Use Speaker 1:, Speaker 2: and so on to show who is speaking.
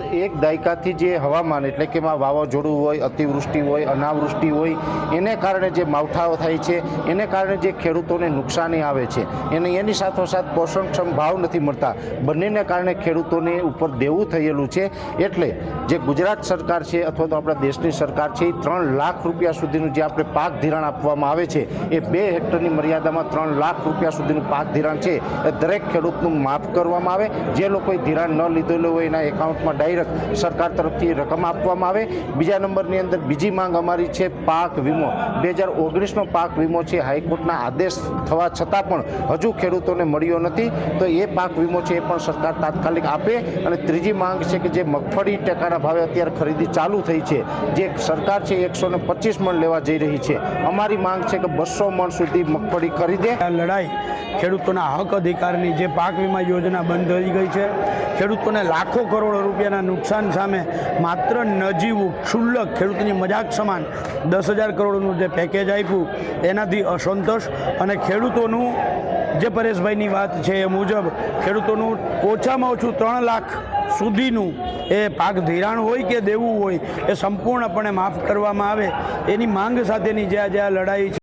Speaker 1: એક દાયકાથી જે હવામાન એટલે કે એમાં વાવાઝોડું હોય, અતિવૃષ્ટિ હોય, અનાવૃષ્ટિ હોય, એને કારણે જે માવઠાઓ થાય છે, એને કારણે જે ખેડૂતોને નુકસાની આવે છે, એને એની સાથોસાથ પોષણક્ષમ ભાવ નથી મળતા. બંનેને કારણે ખેડૂતોને ઉપર દેવું થયેલું છે. એટલે જે ગુજરાત સરકાર છે અથવા તો આપણા દેશની સરકાર છે, એ ત્રણ લાખ રૂપિયા સુધીનું જે આપણે પાક ધિરાણ આપવામાં આવે છે, એ બે હેક્ટરની મર્યાદામાં ત્રણ લાખ રૂપિયા સુધીનું પાક ધિરાણ છે, એ દરેક ખેડૂતનું માફ કરવામાં આવે. જે લોકોએ ધિરાણ ન લીધેલું હોય એના એકાઉન્ટમાં ડાયરેક્ટ સરકાર તરફથી રકમ આપવામાં આવે. બીજા નંબરની અંદર બીજી માંગ અમારી છે પાક વીમો. બે હજાર ઓગણીસનો પાક વીમો છે. હાઈકોર્ટના આદેશ થવા છતાં પણ હજુ ખેડૂતોને મળ્યો નથી. તો એ પાક વીમો છે એ પણ સરકાર તાત્કાલિક આપે. અને ત્રીજી માંગ છે કે જે મગફળી ટેકાના ભાવે અત્યારે ખરીદી ચાલુ થઈ છે, જે સરકાર છે એકસો ને પચીસ મણ લેવા જઈ રહી છે. અમારી માંગ છે કે બસો મણ સુધી મગફળી ખરીદે.
Speaker 2: આ લડાઈ ખેડૂતોના હક અધિકારની જે પાક વીમા યોજના બંધ થઈ ગઈ છે, ખેડૂતોને લાખો કરોડો રૂપિયાના નુકસાન સામે માત્ર નજીવું ક્ષુલ્લક ખેડૂતની મજાક સમાન દસ હજાર કરોડનું જે પેકેજ આપ્યું, એનાથી અસંતોષ અને ખેડૂતોનું જે પરેશભાઈની વાત છે એ મુજબ ખેડૂતોનું ઓછામાં ઓછું ત્રણ લાખ સુધીનું એ પાક ધિરાણ હોય કે દેવું હોય એ સંપૂર્ણપણે માફ કરવામાં આવે. એની માંગ સાથેની જે આજે આ લડાઈ છે